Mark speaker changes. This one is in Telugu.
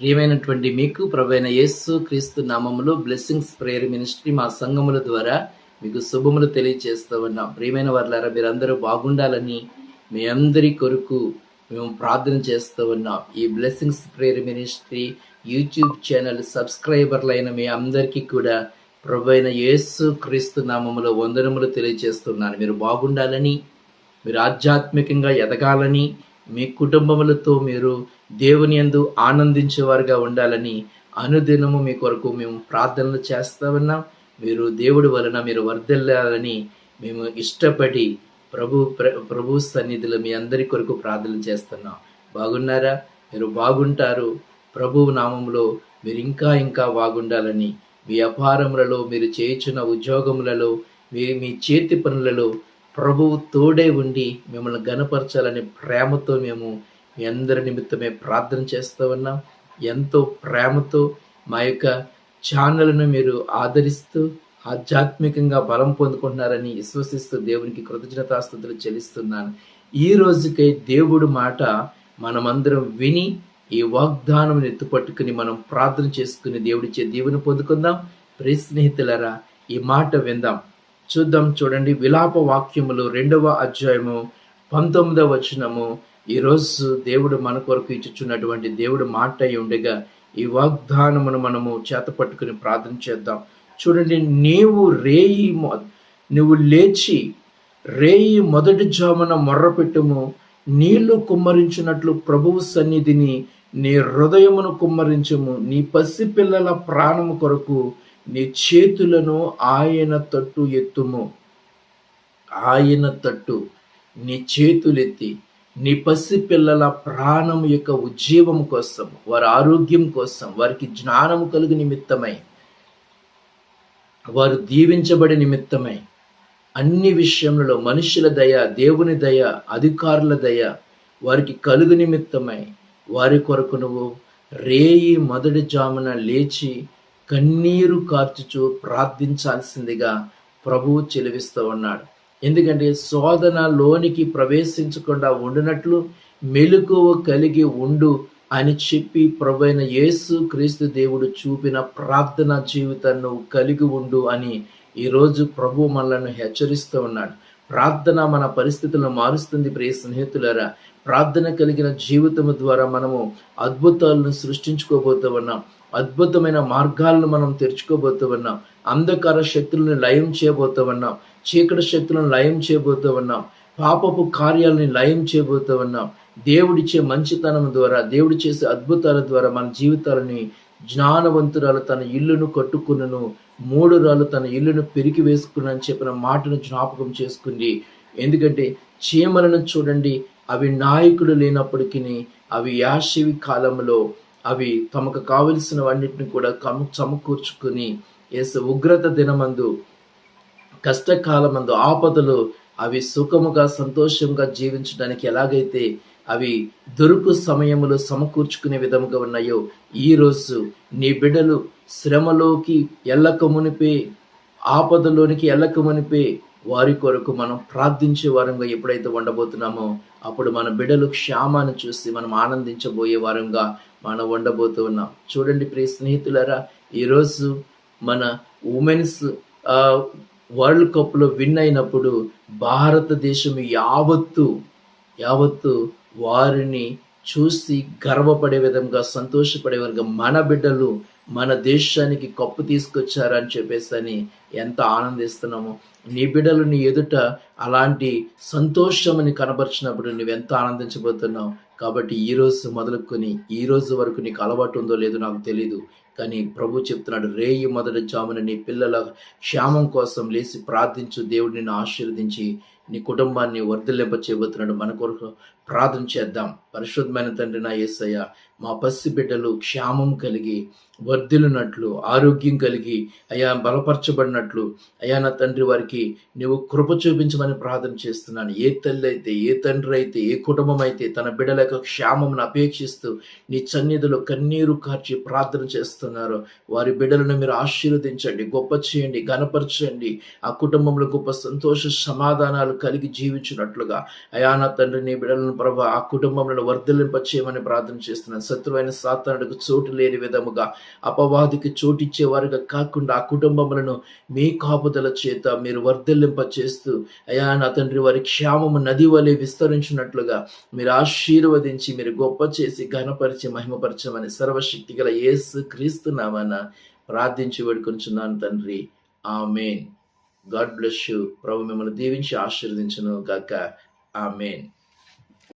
Speaker 1: ప్రియమైనటువంటి మీకు ప్రభైన యేసు క్రీస్తు నామములో బ్లెస్సింగ్స్ ప్రేయర్ మినిస్ట్రీ మా సంఘముల ద్వారా మీకు శుభములు తెలియజేస్తూ ఉన్నాం. ప్రియమైన వారులారా మీరందరూ బాగుండాలని మీ అందరి కొరకు మేము ప్రార్థన చేస్తూ ఉన్నాం. ఈ blessings prayer ministry YouTube channel సబ్స్క్రైబర్లైన మీ అందరికీ కూడా ప్రభైన యేసు క్రీస్తు నామములో వందనములు తెలియజేస్తున్నాను మీరు బాగుండాలని మీరు ఆధ్యాత్మికంగా ఎదగాలని మీ కుటుంబములతో మీరు దేవుని యందు ఆనందించేవారుగా ఉండాలని అనుదినము మీ కొరకు మేము ప్రార్థనలు చేస్తామన్నా మీరు దేవుడి వలన మీరు వర్ధిల్లాలని మేము ఇష్టపడి ప్రభు ప్ర- ప్రభు సన్నిధిలో మీ అందరి కొరకు ప్రార్థన చేస్తున్నాం. బాగున్నారా? మీరు బాగుంటారు. ప్రభు నామంలో మీరు ఇంకా ఇంకా బాగుండాలని మీ వ్యాపారములలో మీరు చేయుచున్న ఉద్యోగములలో మీ మీ చేతి పనులలో ప్రభువు తోడే ఉండి మిమ్మల్ని గనపరచాలనే ప్రేమతో మేము మీ అందరి నిమిత్తమే ప్రార్థన చేస్తూ ఉన్నాం. ఎంతో ప్రేమతో మా యొక్క ఛానల్ను మీరు ఆదరిస్తూ ఆధ్యాత్మికంగా బలం పొందుకుంటున్నారని విశ్వసిస్తూ దేవునికి కృతజ్ఞతాస్థుతులు చెల్లిస్తున్నాను. ఈ రోజుకై దేవుడు మాట మనమందరం విని ఈ వాగ్దానం ఎత్తుపట్టుకుని మనం ప్రార్థన చేసుకుని దేవుడిచ్చే దీవెన పొందుకుందాం. ప్రియ స్నేహితులరా ఈ మాట విందాం. చూద్దాం చూడండి. విలాప వాక్యములు రెండవ అధ్యాయము పంతొమ్మిదవ వచనము. ఈరోజు దేవుడు మన కొరకు ఇచ్చుచున్నటువంటి దేవుడు మాట అయి ఉండగా ఈ వాగ్దానమును మనము చేత పట్టుకుని ప్రార్థన చేద్దాం. చూడండి నీవు రేయి నువ్వు లేచి రేయి మొదటి జామున మొర్రపెట్టుము నీళ్ళు కుమ్మరించినట్లు ప్రభువు సన్నిధిని నీ హృదయమును కుమ్మరించము. నీ పసిపిల్లల ప్రాణము కొరకు నీ చేతులను ఆయన తట్టు ఎత్తుము. ఆయన తట్టు నీ చేతులెత్తి నీ పసి పిల్లల ప్రాణం యొక్క ఉజ్జీవం కోసం వారి ఆరోగ్యం కోసం వారికి జ్ఞానం కలుగు నిమిత్తమై వారు దీవించబడి నిమిత్తమై అన్ని విషయంలో మనుషుల దయ దేవుని దయ అధికారుల దయ వారికి కలుగు నిమిత్తమై వారి కొరకు నువ్వు రేయి మొదటి జామున లేచి కన్నీరు కార్చుచు ప్రార్థించాల్సిందిగా ప్రభువు చెలివిస్తూ ఉన్నాడు. ఎందుకంటే శోధన లోనికి ప్రవేశించకుండా ఉండినట్లు మెలకువ కలిగి ఉండు అని చెప్పి ప్రభైన యేసు క్రీస్తు దేవుడు చూపిన ప్రార్థన జీవితాన్ని నువ్వు కలిగి ఉండు అని ఈరోజు ప్రభు మనలను హెచ్చరిస్తూ ఉన్నాడు. ప్రార్థన మన పరిస్థితులను మారుస్తుంది ప్రియ స్నేహితులారా. ప్రార్థన కలిగిన జీవితము ద్వారా మనము అద్భుతాలను సృష్టించుకోబోతూ ఉన్నాం. అద్భుతమైన మార్గాలను మనం తెరుచుకోబోతూ ఉన్నాం అంధకార శక్తులను లయం చేయబోతూ ఉన్నాం చీకటి శక్తులను లయం చేయబోతూ ఉన్నాం పాపపు కార్యాలని లయం చేయబోతూ ఉన్నాం దేవుడిచ్చే మంచితనం ద్వారా దేవుడు చేసే అద్భుతాల ద్వారా మన జీవితాలని జ్ఞానవంతురాలు తన ఇల్లును కట్టుకును మూడు రాళ్ళు తన ఇల్లును పెరిగి వేసుకుని అని చెప్పిన మాటను జ్ఞాపకం చేసుకుంది. ఎందుకంటే చీమలను చూడండి అవి నాయకుడు లేనప్పటికీ అవి యాశవి కాలంలో అవి తమకు కావలసినవన్నిటిని కూడా కము సమకూర్చుకుని ఏసు ఉగ్రత దినమందు కష్టకాలమందు ఆపదలు అవి సుఖముగా సంతోషంగా జీవించడానికి ఎలాగైతే అవి దొరుకు సమయములో సమకూర్చుకునే విధముగా ఉన్నాయో ఈ రోజు నీ బిడ్డలు శ్రమలోకి ఎల్లక మునిపే ఆపదలోనికి ఎల్లక మునిపే వారి కొరకు మనం ప్రార్థించే వారంగా ఎప్పుడైతే ఉండబోతున్నామో అప్పుడు మన బిడ్డలు క్షేమాన్ని చూసి మనం ఆనందించబోయే వారంగా మనం ఉండబోతూ ఉన్నాం. చూడండి ప్రియ స్నేహితులరా ఈరోజు మన ఉమెన్స్ వరల్డ్ కప్లో విన్ అయినప్పుడు భారతదేశం యావత్తు యావత్తు వారిని చూసి గర్వపడే విధంగా సంతోషపడే విధంగా మన బిడ్డలు మన దేశానికి కప్పు తీసుకొచ్చారని చెప్పేసి అని ఎంత ఆనందిస్తున్నామో. నీ బిడ్డలు నీ ఎదుట అలాంటి సంతోషమని కనబరిచినప్పుడు నువ్వెంత ఆనందించబోతున్నావు. కాబట్టి ఈ రోజు మొదలుకొని ఈ రోజు వరకు నీకు అలవాటు ఉందో లేదో నాకు తెలియదు కానీ ప్రభు చెప్తున్నాడు రేయి మొదటి జామున నీ పిల్లల క్షేమం కోసం లేచి ప్రార్థించు. దేవుడు నిన్ను ఆశీర్వదించి నీ కుటుంబాన్ని వర్ధలింప చేయబోతున్నాడు. మన కొరకు ప్రార్థన చేద్దాం. పరిశుద్ధమైన తండ్రి నా యేసయ్య మా పసి బిడ్డలు క్షేమం కలిగి వర్ధిల్లునట్లు ఆరోగ్యం కలిగి అయా బలపరచబడినట్లు అయా నా తండ్రి వారికి నువ్వు కృప చూపించమని ప్రార్థన చేస్తున్నాను. ఏ తల్లి అయితే ఏ తండ్రి అయితే ఏ కుటుంబం అయితే తన బిడ్డల యొక్క క్షేమమును అపేక్షిస్తూ నీ సన్నిధిలో కన్నీరు కార్చి ప్రార్థన చేస్తున్నారో వారి బిడ్డలను మీరు ఆశీర్వదించండి గొప్ప చేయండి గనపరచండి ఆ కుటుంబంలో గొప్ప సంతోష సమాధానాలు కలిగి జీవించినట్లుగా అయా నా తండ్రి నీ బిడ్డలను ప్రభా ఆ కుటుంబంలో వర్ధలింప చేయమని ప్రార్థన చేస్తున్నాను. శత్రువైన సాతానుడికి చోటు లేని విధముగా అపవాదికి చోటిచ్చేవారుగా కాకుండా ఆ కుటుంబములను మీ కాపుదల చేత మీరు వర్ధలింప చేస్తూ అయా నా తండ్రి వారి క్షేమము నది వలె విస్తరించినట్లుగా మీరు ఆశీర్వదించి మీరు గొప్ప చేసి ఘనపరిచి మహిమపరచమని సర్వశక్తి గల యేసు క్రీస్తు నామాన ప్రార్థించి వేడుకొంచున్నాను తండ్రి. ఆమెన్. God bless you. ప్రభు మిమ్మల్ని దీవించి ఆశీర్వదించను గాక ఆమెన్.